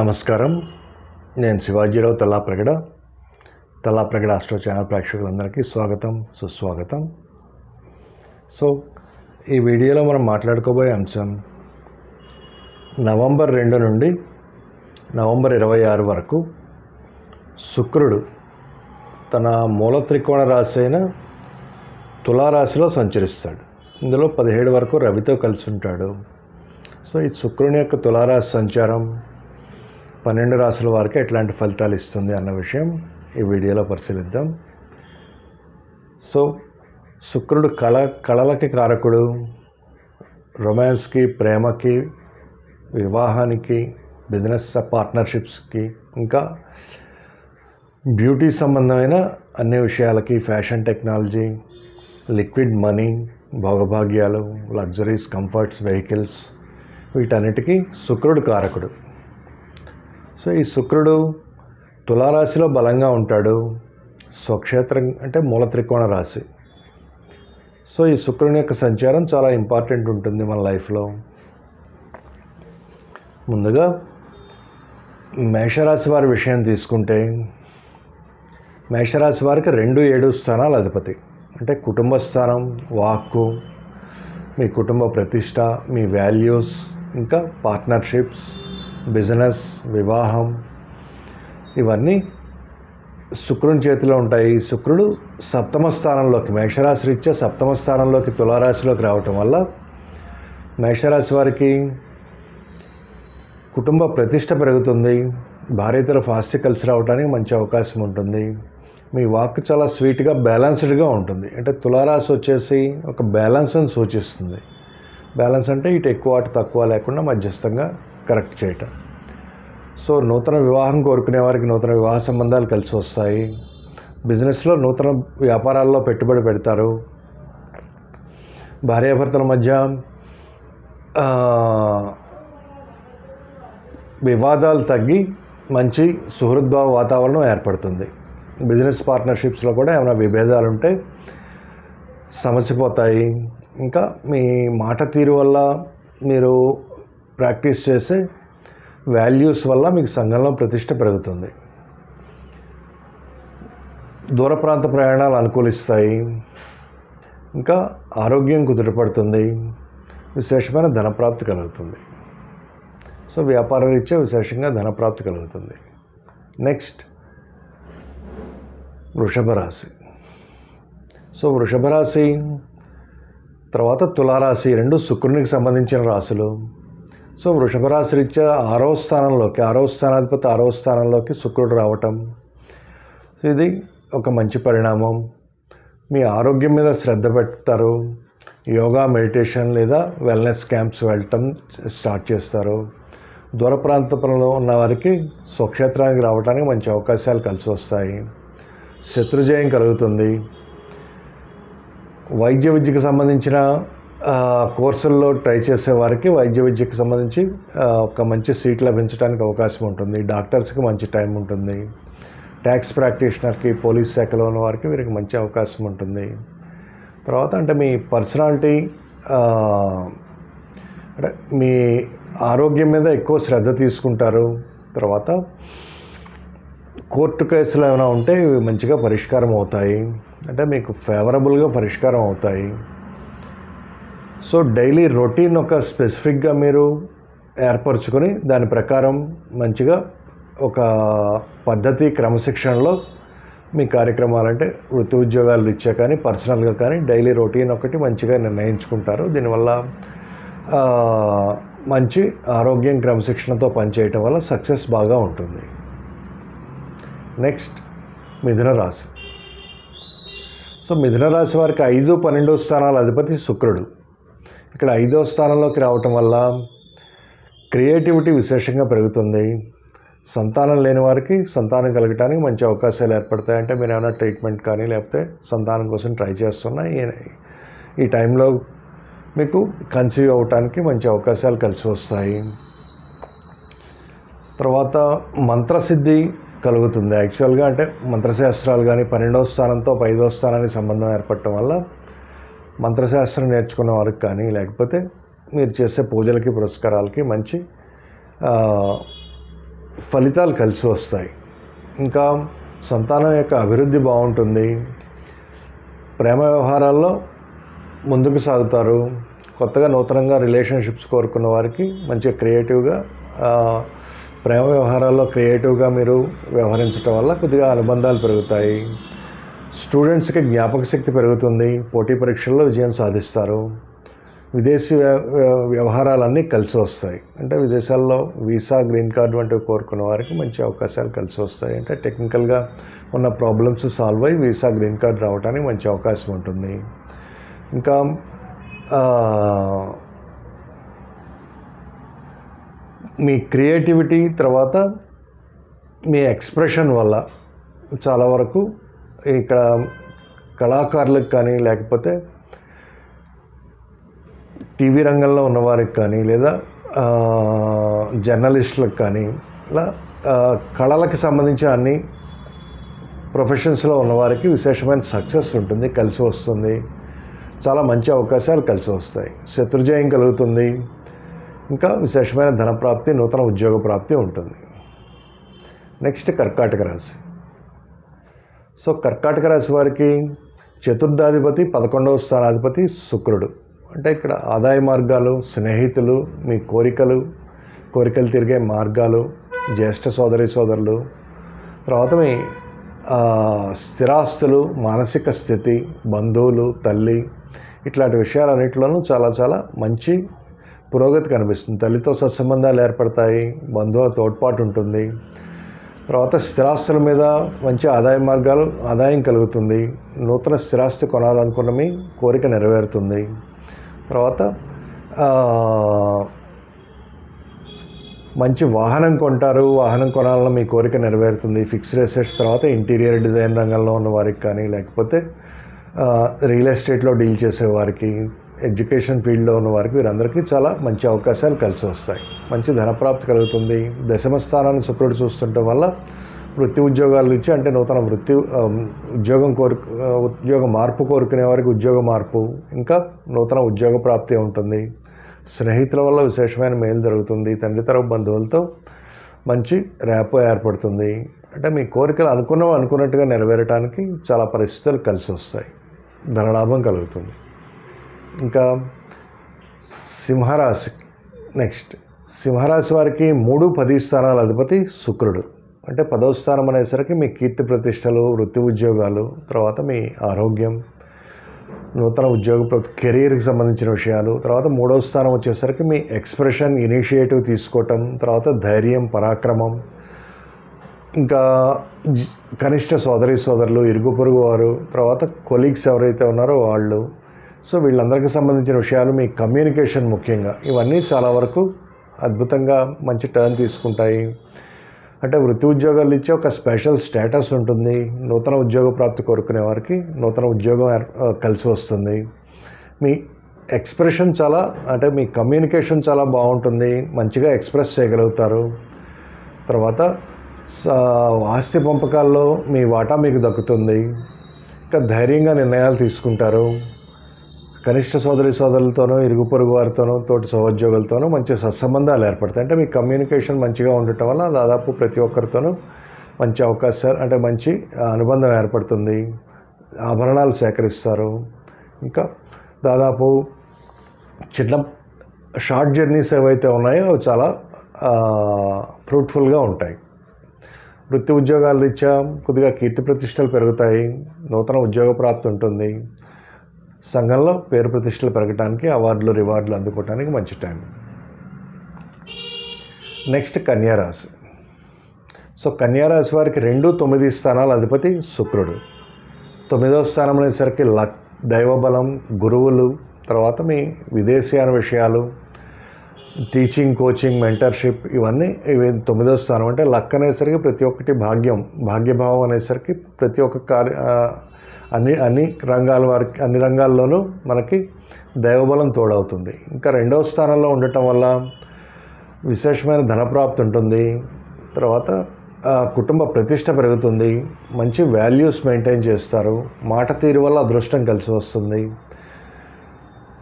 నమస్కారం. నేను Shivaji Rao Tallapragada. Tallapragada astro channel ప్రేక్షకులందరికీ స్వాగతం సుస్వాగతం. సో ఈ వీడియోలో మనం మాట్లాడుకోబోయే అంశం నవంబర్ రెండు నుండి నవంబర్ ఇరవై ఆరు వరకు శుక్రుడు తన మూల త్రికోణ రాశి అయిన తులారాశిలో సంచరిస్తాడు. ఇందులో పదిహేడు వరకు రవితో కలిసి ఉంటాడు. సో ఈ శుక్రుని యొక్క తులారాశి సంచారం పన్నెండు రాసుల వారికి ఎట్లాంటి ఫలితాలు ఇస్తుంది అన్న విషయం ఈ వీడియోలో పరిశీలిద్దాం. సో శుక్రుడు కళ కళలకి కారకుడు. రొమాన్స్కి ప్రేమకి వివాహానికి బిజినెస్ పార్ట్నర్షిప్స్కి ఇంకా బ్యూటీ సంబంధమైన అన్ని విషయాలకి ఫ్యాషన్ టెక్నాలజీ లిక్విడ్ మనీ భోగభాగ్యాలు లగ్జరీస్ కంఫర్ట్స్ వెహికల్స్ వీటన్నిటికీ శుక్రుడు కారకుడు. సో ఈ శుక్రుడు తులారాశిలో బలంగా ఉంటాడు. స్వక్షేత్రం అంటే మూల త్రికోణ రాశి. సో ఈ శుక్రుని యొక్క సంచారం చాలా ఇంపార్టెంట్ ఉంటుంది మన లైఫ్లో. ముందుగా మేషరాశి వారి విషయం తీసుకుంటే మేషరాశి వారికి రెండు ఏడు స్థానాలు అధిపతి. అంటే కుటుంబ స్థానం వాక్కు మీ కుటుంబ ప్రతిష్ట మీ వాల్యూస్ ఇంకా పార్ట్నర్షిప్స్ బిజినెస్ వివాహం ఇవన్నీ శుక్రుని చేతిలో ఉంటాయి. శుక్రుడు సప్తమ స్థానంలోకి మేషరాశి రీత్యా సప్తమ స్థానంలోకి తులారాశిలోకి రావటం వల్ల మేషరాశి వారికి కుటుంబ ప్రతిష్ట పెరుగుతుంది. భార్యతల ఫాస్ట్ కలిసి రావడానికి మంచి అవకాశం ఉంటుంది. మీ వాక్ చాలా స్వీట్గా బ్యాలెన్స్డ్గా ఉంటుంది. అంటే తులారాశి వచ్చేసి ఒక బ్యాలెన్స్ని సూచిస్తుంది. బ్యాలెన్స్ అంటే ఇటు ఎక్కువ అటు తక్కువ లేకుండా మధ్యస్థంగా కరెక్ట్ చేయటం. సో నూతన వివాహం కోరుకునే వారికి నూతన వివాహ సంబంధాలు కలిసి వస్తాయి. బిజినెస్లో నూతన వ్యాపారాల్లో పెట్టుబడి పెడతారు. భార్యాభర్తల మధ్య వివాదాలు తగ్గి మంచి సుహృద్భావ వాతావరణం ఏర్పడుతుంది. బిజినెస్ పార్ట్నర్షిప్స్లో కూడా ఏమైనా విభేదాలు ఉంటే సమసిపోతాయి. ఇంకా మీ మాట తీరు వల్ల మీరు ప్రాక్టీస్ చేసే వాల్యూస్ వల్ల మీకు సంఘంలో ప్రతిష్ట పెరుగుతుంది. దూర ప్రాంత ప్రయాణాలు అనుకూలిస్తాయి. ఇంకా ఆరోగ్యం కుదుటపడుతుంది. విశేషమైన ధనప్రాప్తి కలుగుతుంది. సో వ్యాపార రీత్యా విశేషంగా ధనప్రాప్తి కలుగుతుంది. నెక్స్ట్ వృషభ రాశి సో వృషభ రాశి తర్వాత తులారాశి రెండు శుక్రునికి సంబంధించిన రాశులు. సో వృషభ రాశి రీత్యా ఆరవ స్థానంలోకి ఆరవ స్థానాధిపతి ఆరవ స్థానంలోకి శుక్రుడు రావటం. ఇది ఒక మంచి పరిణామం. మీ ఆరోగ్యం మీద శ్రద్ధ పెడతారు. యోగా మెడిటేషన్ లేదా వెల్నెస్ క్యాంప్స్ వెళ్ళటం స్టార్ట్ చేస్తారు. దూర ప్రాంతంలో ఉన్న వారికి స్వక్షేత్రానికి రావడానికి మంచి అవకాశాలు కలిసి వస్తాయి. శత్రుజయం కలుగుతుంది. వైద్య విద్యకు సంబంధించిన కోర్సుల్లో ట్రై చేసే వారికి వైద్య విద్యకు సంబంధించి ఒక మంచి సీట్ లభించడానికి అవకాశం ఉంటుంది. డాక్టర్స్కి మంచి టైం ఉంటుంది. ట్యాక్స్ ప్రాక్టీషనర్కి పోలీస్ శాఖలో ఉన్న వారికి వీరికి మంచి అవకాశం ఉంటుంది. తర్వాత అంటే మీ పర్సనాలిటీ అంటే మీ ఆరోగ్యం మీద ఎక్కువ శ్రద్ధ తీసుకుంటారు. తర్వాత కోర్టు కేసులు ఏమైనా ఉంటే ఇవి మంచిగా పరిష్కారం అవుతాయి. అంటే మీకు ఫేవరబుల్గా పరిష్కారం అవుతాయి. సో డైలీ రొటీన్ ఒక స్పెసిఫిక్గా మీరు ఏర్పరచుకొని దాని ప్రకారం మంచిగా ఒక పద్ధతి క్రమశిక్షణలో మీ కార్యక్రమాలంటే వృత్తి ఉద్యోగాలు ఇచ్చే కానీ పర్సనల్గా కానీ డైలీ రొటీన్ ఒకటి మంచిగా నిర్ణయించుకుంటారు. దీనివల్ల మంచి ఆరోగ్యం క్రమశిక్షణతో పనిచేయటం వల్ల సక్సెస్ బాగా ఉంటుంది. నెక్స్ట్ మిథున రాశి. సో మిథున రాశి వారికి ఐదు పన్నెండు స్థానాల అధిపతి శుక్రుడు. ఇక్కడ ఐదో స్థానంలోకి రావటం వల్ల క్రియేటివిటీ విశేషంగా పెరుగుతుంది. సంతానం లేని వారికి సంతానం కలగటానికి మంచి అవకాశాలు ఏర్పడతాయి అంటే మీరు ఏమైనా ట్రీట్మెంట్ కానీ లేకపోతే సంతానం కోసం ట్రై చేస్తున్నా ఈ- టైంలో మీకు కన్సీవ్ అవ్వటానికి మంచి అవకాశాలు కలిసి వస్తాయి. తర్వాత మంత్రసిద్ధి కలుగుతుంది. యాక్చువల్గా అంటే మంత్రశాస్త్రాలు కానీ పన్నెండవ స్థానంతో ఐదవ స్థానానికి సంబంధం ఏర్పడటం వల్ల మంత్రశాస్త్రం నేర్చుకున్న వారికి కానీ లేకపోతే మీరు చేసే పూజలకి పురస్కారాలకి మంచి ఫలితాలు కలిసి వస్తాయి. ఇంకా సంతానం యొక్క అభివృద్ధి బాగుంటుంది. ప్రేమ వ్యవహారాల్లో ముందుకు సాగుతారు. కొత్తగా నూతనంగా రిలేషన్షిప్స్ కోరుకున్న వారికి మంచిగా క్రియేటివ్గా ప్రేమ వ్యవహారాల్లో క్రియేటివ్గా మీరు వ్యవహరించడం వల్ల కొద్దిగా అనుబంధాలు పెరుగుతాయి. స్టూడెంట్స్కి జ్ఞాపక శక్తి పెరుగుతుంది పోటీ పరీక్షల్లో విజయం సాధిస్తారు. విదేశీ వ్య- వ్య- వ్యవహారాలన్నీ కలిసి వస్తాయి. అంటే విదేశాల్లో వీసా గ్రీన్ కార్డ్ వంటివి కోరుకున్న వారికి మంచి అవకాశాలు కలిసి వస్తాయి. అంటే టెక్నికల్గా ఉన్న ప్రాబ్లమ్స్ సాల్వ్ అయ్యి వీసా గ్రీన్ కార్డ్ రావడానికి మంచి అవకాశం ఉంటుంది. ఇంకా మీ క్రియేటివిటీ తర్వాత మీ ఎక్స్ప్రెషన్ వల్ల చాలా వరకు ఇక్కడ కళాకారులకు కానీ లేకపోతే టీవీ రంగంలో ఉన్నవారికి కానీ లేదా జర్నలిస్టులకు కానీ ఇలా కళలకు సంబంధించిన అన్ని ప్రొఫెషన్స్లో ఉన్నవారికి విశేషమైన సక్సెస్ ఉంటుంది కలిసి వస్తుంది. చాలా మంచి అవకాశాలు కలిసి వస్తాయి. శత్రుజయం కలుగుతుంది. ఇంకా విశేషమైన ధనప్రాప్తి నూతన ఉద్యోగ ప్రాప్తి ఉంటుంది. నెక్స్ట్ కర్కాటక రాశి. సో కర్కాటక రాశి వారికి చతుర్థాధిపతి పదకొండవ స్థానాధిపతి శుక్రుడు. అంటే ఇక్కడ ఆదాయ మార్గాలు స్నేహితులు మీ కోరికలు కోరికలు తిరిగే మార్గాలు జ్యేష్ఠ సోదరి సోదరులు తర్వాత మీ స్థిరాస్తులు మానసిక స్థితి బంధువులు తల్లి ఇట్లాంటి విషయాలన్నింటిలోనూ చాలా చాలా మంచి పురోగతి కనిపిస్తుంది. తల్లితో సత్సంబంధాలు ఏర్పడతాయి బంధువుల తోడ్పాటు ఉంటుంది. తర్వాత స్థిరాస్తుల మీద మంచి ఆదాయ మార్గాలు ఆదాయం కలుగుతుంది. నూతన స్థిరాస్తి కొనాలనుకున్న మీ కోరిక నెరవేరుతుంది. తర్వాత మంచి వాహనం కొంటారు. వాహనం కొనాలన్న మీ కోరిక నెరవేరుతుంది. ఫిక్స్డ్ అసెట్స్ తర్వాత ఇంటీరియర్ డిజైన్ రంగంలో ఉన్న వారికి కానీ లేకపోతే రియల్ ఎస్టేట్లో డీల్ చేసే వారికి ఎడ్యుకేషన్ ఫీల్డ్లో ఉన్న వారికి వీరందరికీ చాలా మంచి అవకాశాలు కలిసి వస్తాయి. మంచి ధనప్రాప్తి కలుగుతుంది. దశమ స్థానాన్ని శుక్రుడు చూస్తుండటం వల్ల వృత్తి ఉద్యోగాలు ఇచ్చి అంటే నూతన వృత్తి ఉద్యోగం కోరు ఉద్యోగ మార్పు కోరుకునే వారికి ఉద్యోగ మార్పు ఇంకా నూతన ఉద్యోగ ప్రాప్తి ఉంటుంది. స్నేహితుల వల్ల విశేషమైన మేలు జరుగుతుంది. తండ్రి తరపు బంధువులతో మంచి ర్యాపో ఏర్పడుతుంది. అంటే మీ కోరికలు అనుకున్నవి అనుకున్నట్టుగా నెరవేరడానికి చాలా పరిస్థితులు కలిసి వస్తాయి. ధనలాభం కలుగుతుంది. ఇంకా సింహరాశి నెక్స్ట్ సింహరాశి వారికి మూడు పది స్థానాల అధిపతి శుక్రుడు. అంటే పదవ స్థానం అనేసరికి మీ కీర్తి ప్రతిష్టలు వృత్తి ఉద్యోగాలు తర్వాత మీ ఆరోగ్యం నూతన ఉద్యోగ కెరీర్కి సంబంధించిన విషయాలు తర్వాత మూడవ స్థానం వచ్చేసరికి మీ ఎక్స్ప్రెషన్ ఇనిషియేటివ్ తీసుకోవటం తర్వాత ధైర్యం పరాక్రమం ఇంకా కనిష్ట సోదరి సోదరులు ఇరుగు పొరుగు వారు తర్వాత కొలీగ్స్ ఎవరైతే ఉన్నారో వాళ్ళు సో వీళ్ళందరికీ సంబంధించిన విషయాలు మీ కమ్యూనికేషన్ ముఖ్యంగా ఇవన్నీ చాలా వరకు అద్భుతంగా మంచి టర్న్ తీసుకుంటాయి. అంటే వృత్తి ఉద్యోగాలు ఇచ్చే ఒక స్పెషల్ స్టేటస్ ఉంటుంది. నూతన ఉద్యోగ ప్రాప్తి కోరుకునే వారికి నూతన ఉద్యోగం కలిసి వస్తుంది. మీ ఎక్స్ప్రెషన్ చాలా అంటే మీ కమ్యూనికేషన్ చాలా బాగుంటుంది. మంచిగా ఎక్స్ప్రెస్ చేయగలుగుతారు. తర్వాత ఆస్తి పంపకాల్లో మీ వాటా మీకు దక్కుతుంది. ఇంకా ధైర్యంగా నిర్ణయాలు తీసుకుంటారు. కనిష్ట సోదరి సోదరులతోనూ ఇరుగు పొరుగు వారితోనూ తోటి సహోద్యోగులతోనూ మంచి సత్సంబంధాలు ఏర్పడతాయి. అంటే మీ కమ్యూనికేషన్ మంచిగా ఉండటం వల్ల దాదాపు ప్రతి ఒక్కరితోనూ మంచి అవకాశాలు అంటే మంచి అనుబంధం ఏర్పడుతుంది. ఆభరణాలు సేకరిస్తారు. ఇంకా దాదాపు చిన్న షార్ట్ జర్నీస్ ఏవైతే ఉన్నాయో అవి చాలా ఫ్రూట్ఫుల్గా ఉంటాయి. వృత్తి ఉద్యోగాల రీత్యా కొద్దిగా కీర్తి ప్రతిష్టలు పెరుగుతాయి. నూతన ఉద్యోగ ప్రాప్తి ఉంటుంది. సంఘంలో పేరు ప్రతిష్టలు పెరగటానికి అవార్డులు రివార్డులు అందుకోవటానికి మంచి టైం. నెక్స్ట్ కన్యారాశి సో కన్యారాశి వారికి రెండు తొమ్మిది స్థానాల అధిపతి శుక్రుడు. తొమ్మిదవ స్థానం అనేసరికి లక్ దైవబలం గురువులు తర్వాత మీ విదేశీయాన విషయాలు టీచింగ్ కోచింగ్ మెంటర్షిప్ ఇవన్నీ ఇవి తొమ్మిదో స్థానం అంటే లక్ అనేసరికి ప్రతి ఒక్కటి భాగ్యం భాగ్యభావం అనేసరికి ప్రతి ఒక్క కార్య అన్ని అన్ని రంగాల వారికి అన్ని రంగాల్లోనూ మనకి దైవబలం తోడవుతుంది. ఇంకా రెండవ స్థానంలో ఉండటం వల్ల విశేషమైన ధనప్రాప్తి ఉంటుంది. తర్వాత ఆ, కుటుంబ ప్రతిష్ట పెరుగుతుంది. మంచి వాల్యూస్ మెయింటైన్ చేస్తారు. మాట తీరు వల్ల అదృష్టం కలిసి వస్తుంది.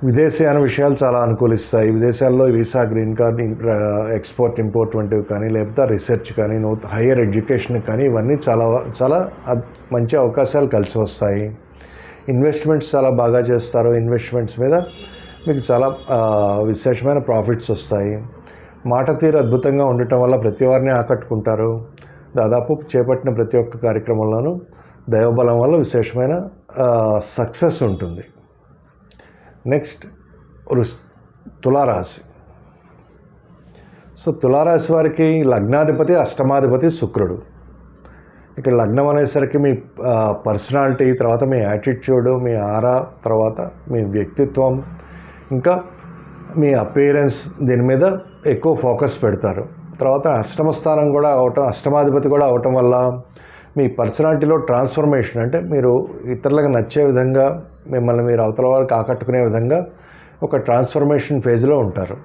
విదేశీయాన విషయాలు చాలా అనుకూలిస్తాయి. విదేశాల్లో visa green card export import వంటివి కానీ లేకపోతే రీసెర్చ్ కానీ నూత హయ్యర్ ఎడ్యుకేషన్ కానీ ఇవన్నీ చాలా చాలా మంచి అవకాశాలు కలిసి వస్తాయి. ఇన్వెస్ట్మెంట్స్ చాలా బాగా చేస్తారు. ఇన్వెస్ట్మెంట్స్ మీద మీకు చాలా విశేషమైన ప్రాఫిట్స్ వస్తాయి. మాట తీరు అద్భుతంగా ఉండటం వల్ల ప్రతి వారిని ఆకట్టుకుంటారు. దాదాపు చేపట్టిన ప్రతి ఒక్క కార్యక్రమంలోనూ దైవబలం వల్ల విశేషమైన సక్సెస్ ఉంటుంది. నెక్స్ట్ వృష్ తులారాశి. సో తులారాశి వారికి లగ్నాధిపతి అష్టమాధిపతి శుక్రుడు. ఇక్కడ లగ్నం అనేసరికి మీ పర్సనాలిటీ తర్వాత మీ యాటిట్యూడ్ మీ ఆరా తర్వాత మీ వ్యక్తిత్వం ఇంకా మీ అపీరెన్స్ దీని మీద ఎక్కువ ఫోకస్ పెడతారు. తర్వాత అష్టమ స్థానం కూడా అవటం అష్టమాధిపతి కూడా అవటం వల్ల మీ పర్సనాలిటీలో ట్రాన్స్ఫర్మేషన్ అంటే మీరు ఇతరులకు నచ్చే విధంగా మిమ్మల్ని మీరు అవతల వారికి ఆకట్టుకునే విధంగా ఒక ట్రాన్స్ఫర్మేషన్ ఫేజ్లో ఉంటారు.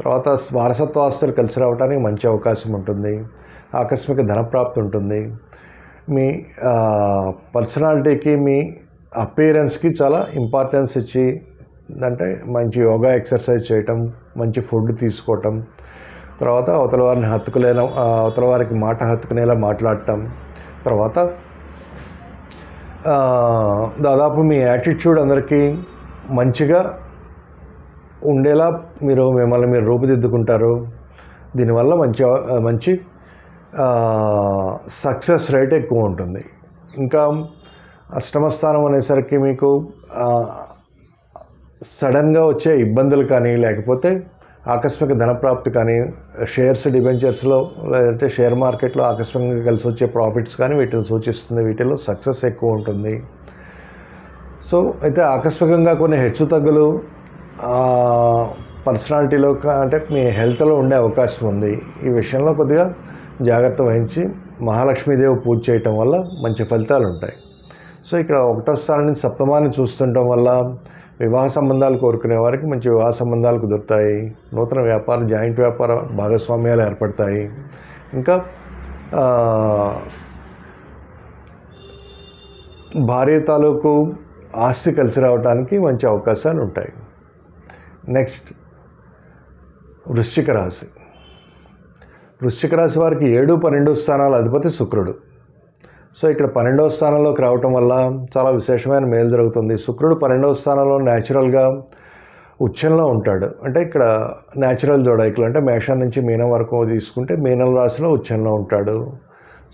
తర్వాత వారసత్వ ఆస్తులు కలిసి రావడానికి మంచి అవకాశం ఉంటుంది. ఆకస్మిక ధనప్రాప్తి ఉంటుంది. మీ పర్సనాలిటీకి మీ అపీరెన్స్కి చాలా ఇంపార్టెన్స్ ఇచ్చి అంటే మంచి యోగా ఎక్సర్సైజ్ చేయటం మంచి ఫుడ్ తీసుకోవటం తర్వాత అవతల వారిని హత్తుకులేన అవతల వారికి మాట హత్తుకునేలా మాట్లాడటం తర్వాత దాదాపు మీ యాటిట్యూడ్ అందరికీ మంచిగా ఉండేలా మీరు మిమ్మల్ని మీరు రూపుదిద్దుకుంటారు. దీనివల్ల మంచి మంచి సక్సెస్ రేట్ ఎక్కువ ఉంటుంది. ఇంకా అష్టమ స్థానం అనేసరికి మీకు సడన్గా వచ్చే ఇబ్బందులు కానీ లేకపోతే ఆకస్మిక ధనప్రాప్తి కానీ షేర్స్ డిబెంచర్స్లో లేదంటే షేర్ మార్కెట్లో ఆకస్మికంగా కలిసి వచ్చే ప్రాఫిట్స్ కానీ వీటిని సూచిస్తుంది. వీటిలో సక్సెస్ ఎక్కువ ఉంటుంది. సో అయితే ఆకస్మికంగా కొన్ని హెచ్చు తగ్గులు పర్సనాలిటీలో కా- అంటే మీ హెల్త్లో ఉండే అవకాశం ఉంది. ఈ విషయంలో కొద్దిగా జాగ్రత్త వహించి మహాలక్ష్మీదేవి పూజ చేయటం వల్ల మంచి ఫలితాలు ఉంటాయి సో ఇక్కడ ఒకటో స్థానం నుంచి సప్తమాన్ని చూస్తుండటం వల్ల వివాహ సంబంధాలు కోరుకునే వారికి మంచి వివాహ సంబంధాలు కుదురుతాయి నూతన వ్యాపార జాయింట్ వ్యాపార భాగస్వామ్యాలు ఏర్పడతాయి. ఇంకా భార్య తాలూకు ఆస్తి కలిసి రావడానికి మంచి అవకాశాలు ఉంటాయి. నెక్స్ట్ వృశ్చిక రాశి. వృశ్చిక రాశి వారికి ఏడు పన్నెండు స్థానాల అధిపతి శుక్రుడు. సో ఇక్కడ పన్నెండవ స్థానంలోకి రావటం వల్ల చాలా విశేషమైన మేలు జరుగుతుంది. శుక్రుడు పన్నెండవ స్థానంలో న్యాచురల్గా ఉచ్చంలో ఉంటాడు. అంటే ఇక్కడ న్యాచురల్ జోడైకులు అంటే మేషం నుంచి మీనం వరకు తీసుకుంటే మీనం రాశిలో ఉచ్చంలో ఉంటాడు.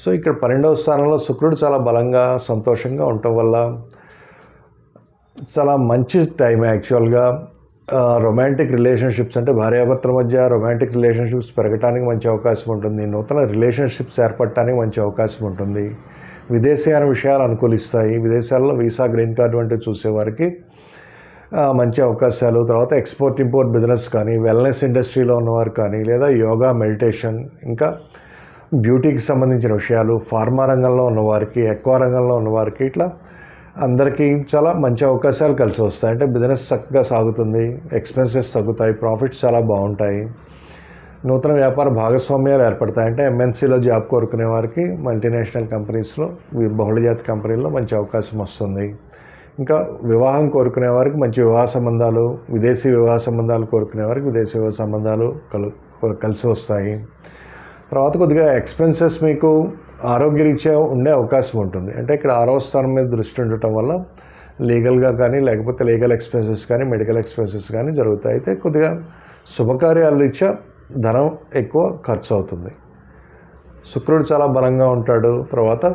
సో ఇక్కడ పన్నెండవ స్థానంలో శుక్రుడు చాలా బలంగా సంతోషంగా ఉండటం వల్ల చాలా మంచి టైం యాక్చువల్గా. రొమాంటిక్ రిలేషన్షిప్స్ అంటే భార్యాభర్తల మధ్య రొమాంటిక్ రిలేషన్షిప్స్ పెరగడానికి మంచి అవకాశం ఉంటుంది. నూతన రిలేషన్షిప్స్ ఏర్పడటానికి మంచి అవకాశం ఉంటుంది. విదేశీయాన విషయాలు అనుకూలిస్తాయి. విదేశాల్లో వీసా గ్రీన్ కార్డు వంటివి చూసేవారికి మంచి అవకాశాలు. తర్వాత ఎక్స్పోర్ట్ ఇంపోర్ట్ బిజినెస్ కానీ వెల్నెస్ ఇండస్ట్రీలో ఉన్నవారు కానీ లేదా యోగా మెడిటేషన్ ఇంకా బ్యూటీకి సంబంధించిన విషయాలు ఫార్మా రంగంలో ఉన్నవారికి ఎక్వా రంగంలో ఉన్నవారికి ఇట్లా అందరికీ చాలా మంచి అవకాశాలు కలిసి వస్తాయి. అంటే బిజినెస్ చక్కగా సాగుతుంది. ఎక్స్పెన్సెస్ తగ్గుతాయి. ప్రాఫిట్స్ చాలా బాగుంటాయి. నూతన వ్యాపార భాగస్వామ్యాలు ఏర్పడతాయి అంటే ఎంఎన్సీలో జాబ్ కోరుకునే వారికి మల్టీనేషనల్ కంపెనీస్లో బహుళజాతి కంపెనీల్లో మంచి అవకాశం వస్తుంది. ఇంకా వివాహం కోరుకునే వారికి మంచి వివాహ సంబంధాలు విదేశీ వివాహ సంబంధాలు కోరుకునే వారికి విదేశీ వివాహ సంబంధాలు కలు కలిసి వస్తాయి. తర్వాత కొద్దిగా ఎక్స్పెన్సెస్ మీకు ఆరోగ్యరీత్యా ఉండే అవకాశం ఉంటుంది. అంటే ఇక్కడ ఆరో స్థానం మీద దృష్టి ఉండటం వల్ల లీగల్గా కానీ లేకపోతే లీగల్ ఎక్స్పెన్సెస్ కానీ మెడికల్ ఎక్స్పెన్సెస్ కానీ జరుగుతాయి. అయితే కొద్దిగా శుభకార్యాల రీత్యా ధనం ఎక్కువ ఖర్చు అవుతుంది. శుక్రుడు చాలా బలంగా ఉంటాడు. తర్వాత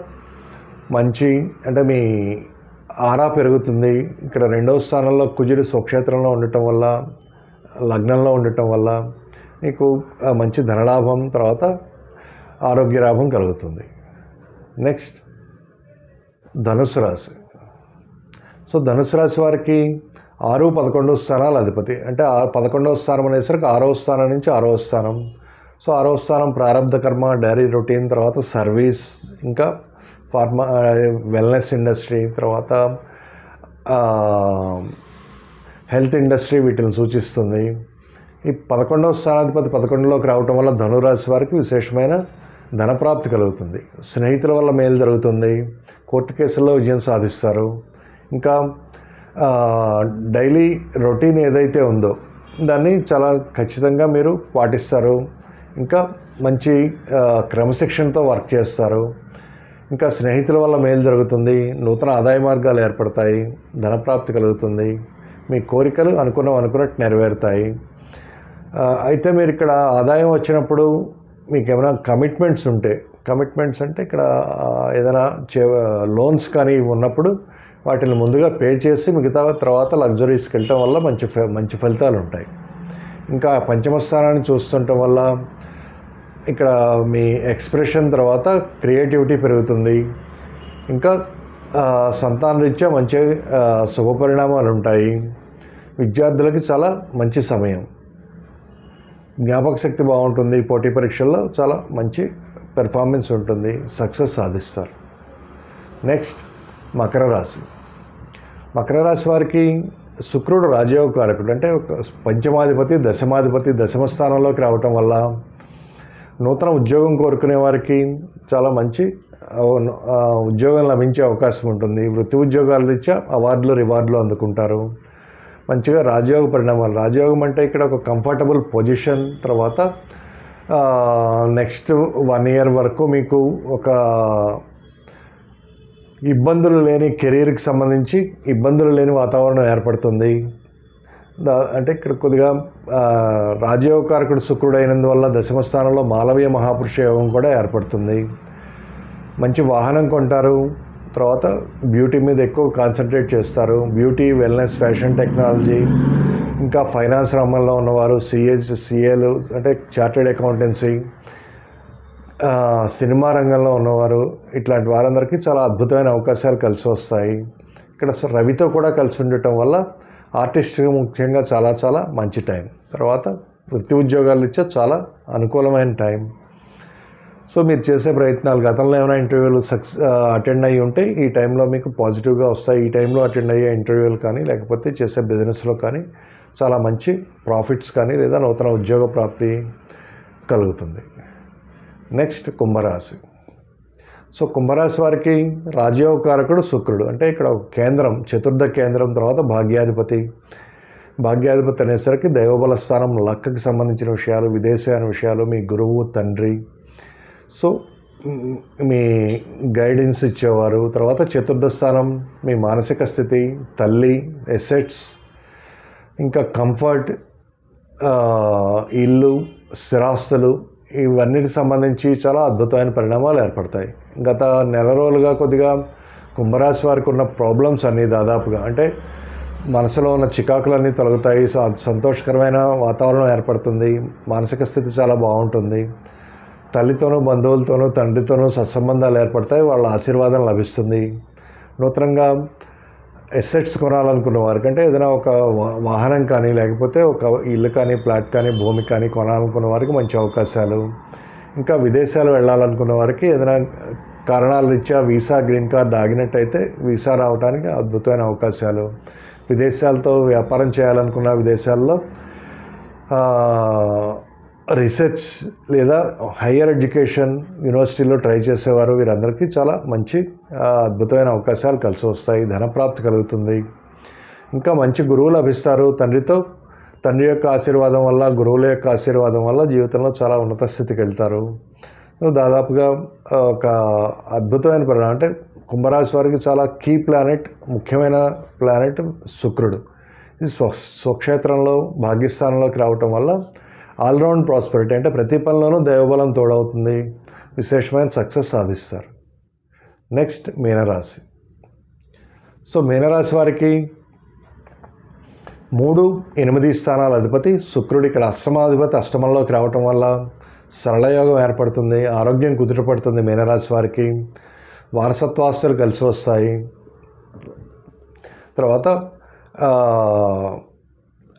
మంచి అంటే మీ ఆరా పెరుగుతుంది. ఇక్కడ రెండవ స్థానంలో కుజుడు స్వక్షేత్రంలో ఉండటం వల్ల లగ్నంలో ఉండటం వల్ల మీకు మంచి ధనలాభం తర్వాత ఆరోగ్య లాభం కలుగుతుంది. నెక్స్ట్ ధనుసు రాశి. సో ధనుసు రాశి వారికి ఆరు పదకొండవ స్థానాలు అధిపతి. అంటే ఆ పదకొండవ స్థానం అనేసరికి ఆరవ స్థానం నుంచి ఆరవ స్థానం. సో ఆరవ స్థానం ప్రారంభ కర్మ డైరీ రొటీన్ తర్వాత సర్వీస్ ఇంకా ఫార్మా వెల్నెస్ ఇండస్ట్రీ తర్వాత హెల్త్ ఇండస్ట్రీ వీటిని సూచిస్తుంది. ఈ పదకొండవ స్థానాధిపతి పదకొండులోకి రావటం వల్ల ధనురాశి వారికి విశేషమైన ధనప్రాప్తి కలుగుతుంది. స్నేహితుల వల్ల మేలు జరుగుతుంది. కోర్టు కేసుల్లో విజయం సాధిస్తారు. ఇంకా డైలీ రొటీన్ ఏదైతే ఉందో దాన్ని చాలా ఖచ్చితంగా మీరు పాటిస్తారు. ఇంకా మంచి క్రమశిక్షణతో వర్క్ చేస్తారు. ఇంకా స్నేహితుల వల్ల మేలు జరుగుతుంది. నూతన ఆదాయ మార్గాలు ఏర్పడతాయి. ధనప్రాప్తి కలుగుతుంది. మీ కోరికలు అనుకున్న అనుకున్నట్టు నెరవేరుతాయి. అయితే మీరు ఇక్కడ ఆదాయం వచ్చినప్పుడు మీకు ఏమైనా కమిట్మెంట్స్ ఉంటే కమిట్మెంట్స్ అంటే ఇక్కడ ఏదైనా చే లోన్స్ కానీ ఇవి ఉన్నప్పుడు వాటిని ముందుగా పే చేసి మిగతా తర్వాత లగ్జరీస్కి వెళ్ళటం వల్ల మంచి ఫ- మంచి ఫలితాలు ఉంటాయి. ఇంకా పంచమ స్థానాన్ని చూస్తుండటం వల్ల ఇక్కడ మీ ఎక్స్ప్రెషన్ తర్వాత క్రియేటివిటీ పెరుగుతుంది. ఇంకా సంతాన రీత్యా మంచి శుభ పరిణామాలు ఉంటాయి. విద్యార్థులకి చాలా మంచి సమయం. జ్ఞాపక శక్తి బాగుంటుంది. పోటీ పరీక్షల్లో చాలా మంచి పెర్ఫార్మెన్స్ ఉంటుంది. సక్సెస్ సాధిస్తారు. నెక్స్ట్ మకర రాశి. మకర రాశి వారికి శుక్రుడు రాజయోగ కారకుడు అంటే ఒక పంచమాధిపతి దశమాధిపతి దశమ స్థానంలోకి రావటం వల్ల నూతన ఉద్యోగం కోరుకునే వారికి చాలా మంచి ఉద్యోగం లభించే అవకాశం ఉంటుంది. వృత్తి ఉద్యోగాల ఇచ్చా అవార్డులు రివార్డులు అందుకుంటారు. మంచిగా రాజయోగ పరిణామాలు. రాజయోగం అంటే ఇక్కడ ఒక కంఫర్టబుల్ పొజిషన్ తర్వాత నెక్స్ట్ వన్ ఇయర్ వరకు మీకు ఒక ఇబ్బందులు లేని కెరీర్కి సంబంధించి ఇబ్బందులు లేని వాతావరణం ఏర్పడుతుంది. దా అంటే ఇక్కడ కొద్దిగా రాజయోగకారకుడు శుక్రుడు అయినందువల్ల దశమ స్థానంలో మాలవీయ మహాపురుష యోగం కూడా ఏర్పడుతుంది. మంచి వాహనం కొంటారు. తర్వాత బ్యూటీ మీద ఎక్కువ కాన్సన్ట్రేట్ చేస్తారు. బ్యూటీ వెల్నెస్ ఫ్యాషన్ టెక్నాలజీ ఇంకా ఫైనాన్స్ రంగంలో ఉన్నవారు సిఏస్ సిఏలు అంటే చార్టెడ్ అకౌంటెన్సీ సినిమా రంగంలో ఉన్నవారు ఇట్లాంటి వారందరికీ చాలా అద్భుతమైన అవకాశాలు కలిసి వస్తాయి. ఇక్కడ రవితో కూడా కలిసి ఉండటం వల్ల ఆర్టిస్ట్కి ముఖ్యంగా చాలా చాలా మంచి టైం. తర్వాత వృత్తి ఉద్యోగాలు ఇచ్చే చాలా అనుకూలమైన టైం. సో మీరు చేసే ప్రయత్నాలు గతంలో ఏమైనా ఇంటర్వ్యూలు సక్స్ అటెండ్ అయ్యి ఉంటే ఈ టైంలో మీకు పాజిటివ్గా వస్తాయి. ఈ టైంలో అటెండ్ అయ్యే ఇంటర్వ్యూలు కానీ లేకపోతే చేసే బిజినెస్లో కానీ చాలా మంచి ప్రాఫిట్స్ కానీ లేదా నూతన ఉద్యోగ ప్రాప్తి కలుగుతుంది. నెక్స్ట్ కుంభరాశి. సో కుంభరాశి వారికి రాజ్యోగకారకుడు శుక్రుడు. అంటే ఇక్కడ ఒక కేంద్రం చతుర్థ కేంద్రం తర్వాత భాగ్యాధిపతి. భాగ్యాధిపతి అనేసరికి దైవబల స్థానం లక్కకి సంబంధించిన విషయాలు విదేశీయాన విషయాలు మీ గురువు తండ్రి. సో మీ గైడెన్స్ ఇచ్చేవారు. తర్వాత చతుర్థ స్థానం మీ మానసిక స్థితి తల్లి ఎసెట్స్. ఇంకా కంఫర్ట్ ఇల్లు స్థిరాస్తులు ఇవన్నిటికి సంబంధించి చాలా అద్భుతమైన పరిణామాలు ఏర్పడతాయి. గత నెల రోజులుగా కొద్దిగా కుంభరాశి వారికి ఉన్న ప్రాబ్లమ్స్ అన్నీ దాదాపుగా అంటే మనసులో ఉన్న చికాకులన్నీ తొలగుతాయి సో సంతోషకరమైన వాతావరణం ఏర్పడుతుంది మానసిక స్థితి చాలా బాగుంటుంది తల్లితోనూ బంధువులతోనూ తండ్రితోనూ సత్సంబంధాలు ఏర్పడతాయి వాళ్ళ ఆశీర్వాదం లభిస్తుంది. నూతనంగా ఎసెట్స్ కొనాలనుకున్న వారికి అంటే ఏదైనా ఒక వా- వాహనం కానీ లేకపోతే ఒక ఇల్లు కానీ ప్లాట్ కానీ భూమి కానీ కొనాలనుకున్న వారికి మంచి అవకాశాలు. ఇంకా విదేశాలు వెళ్ళాలనుకున్న వారికి ఏదైనా కారణాల రీత్యా వీసా గ్రీన్ కార్డ్ ఆగినట్టయితే వీసా రావడానికి అద్భుతమైన అవకాశాలు. విదేశాలతో వ్యాపారం చేయాలనుకున్న విదేశాల్లో రీసెర్చ్ లేదా హయ్యర్ ఎడ్యుకేషన్ యూనివర్సిటీలో ట్రై చేసేవారు. వీరందరికీ చాలా మంచి అద్భుతమైన అవకాశాలు కలిసి వస్తాయి. ధనప్రాప్తి కలుగుతుంది. ఇంకా మంచి గురువులు లభిస్తారు. తండ్రితో తండ్రి యొక్క ఆశీర్వాదం వల్ల గురువుల యొక్క ఆశీర్వాదం వల్ల జీవితంలో చాలా ఉన్నత స్థితికి వెళ్తారు. దాదాపుగా ఒక అద్భుతమైన పరిణామం. అంటే కుంభరాశి వారికి చాలా కీ ప్లానెట్ ముఖ్యమైన ప్లానెట్ శుక్రుడు. ఇది స్వ స్వక్షేత్రంలో భాగ్యస్థానంలోకి రావటం వల్ల ఆల్రౌండ్ ప్రాస్పరిటీ అంటే ప్రతి పనిలోనూ దైవబలం తోడవుతుంది. విశేషమైన సక్సెస్ సాధిస్తారు. నెక్స్ట్ మీనరాశి. సో మీనరాశి వారికి మూడు ఎనిమిది స్థానాల అధిపతి శుక్రుడు ఇక్కడ అష్టమాధిపతి అష్టమంలోకి రావటం వల్ల సరళయోగం ఏర్పడుతుంది ఆరోగ్యం కుదుటపడుతుంది మీనరాశి వారికి. వారసత్వాస్తులు కలిసి వస్తాయి. తర్వాత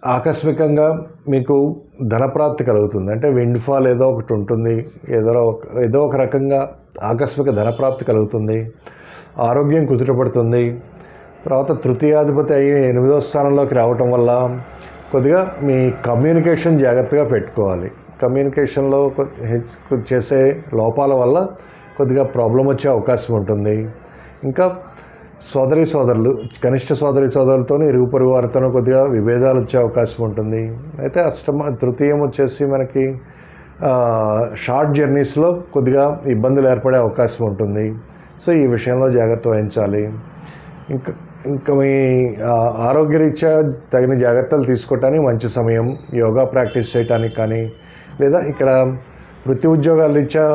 ఆకస్మికంగా మీకు ధనప్రాప్తి కలుగుతుంది. అంటే విండ్ ఫాల్ ఏదో ఒకటి ఉంటుంది. ఏదో ఒక ఏదో ఒక రకంగా ఆకస్మిక ధనప్రాప్తి కలుగుతుంది. ఆరోగ్యం కుదుటపడుతుంది. తర్వాత తృతీయాధిపతి అయ్యి ఎనిమిదో స్థానంలోకి రావటం వల్ల కొద్దిగా మీ కమ్యూనికేషన్ జాగ్రత్తగా పెట్టుకోవాలి. కమ్యూనికేషన్లో చేసే లోపాల వల్ల కొద్దిగా ప్రాబ్లం వచ్చే అవకాశం ఉంటుంది. ఇంకా సోదరి సోదరులు కనిష్ట సోదరి సోదరులతో ఇరుగు పొరుగు వారితోనూ కొద్దిగా విభేదాలు వచ్చే అవకాశం ఉంటుంది. అయితే అష్టమ తృతీయం వచ్చేసి మనకి షార్ట్ జర్నీస్లో కొద్దిగా ఇబ్బందులు ఏర్పడే అవకాశం ఉంటుంది. సో ఈ విషయంలో జాగ్రత్త వహించాలి. ఇంకా ఇంకా మీ ఆరోగ్యరీత్యా తగిన జాగ్రత్తలు తీసుకోవటానికి మంచి సమయం యోగా ప్రాక్టీస్ చేయటానికి కానీ లేదా ఇక్కడ వృత్తి ఉద్యోగాల రీత్యా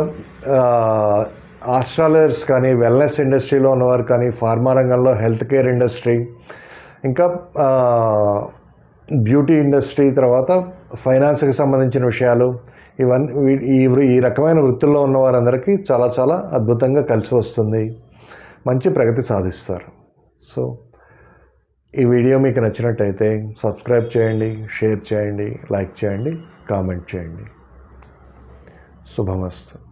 ఆస్ట్రాలజర్స్ కానీ వెల్నెస్ ఇండస్ట్రీలో ఉన్నవారు కానీ ఫార్మా రంగంలో హెల్త్ కేర్ ఇండస్ట్రీ ఇంకా బ్యూటీ ఇండస్ట్రీ తర్వాత ఫైనాన్స్కి సంబంధించిన విషయాలు ఇవన్నీ ఈ వృ- ఈ రకమైన వృత్తుల్లో ఉన్న వారందరికీ చాలా చాలా అద్భుతంగా కలిసి వస్తుంది. మంచి ప్రగతి సాధిస్తారు. సో ఈ వీడియో మీకు నచ్చినట్టయితే సబ్స్క్రైబ్ చేయండి షేర్ చేయండి లైక్ చేయండి కామెంట్ చేయండి. శుభమస్తు.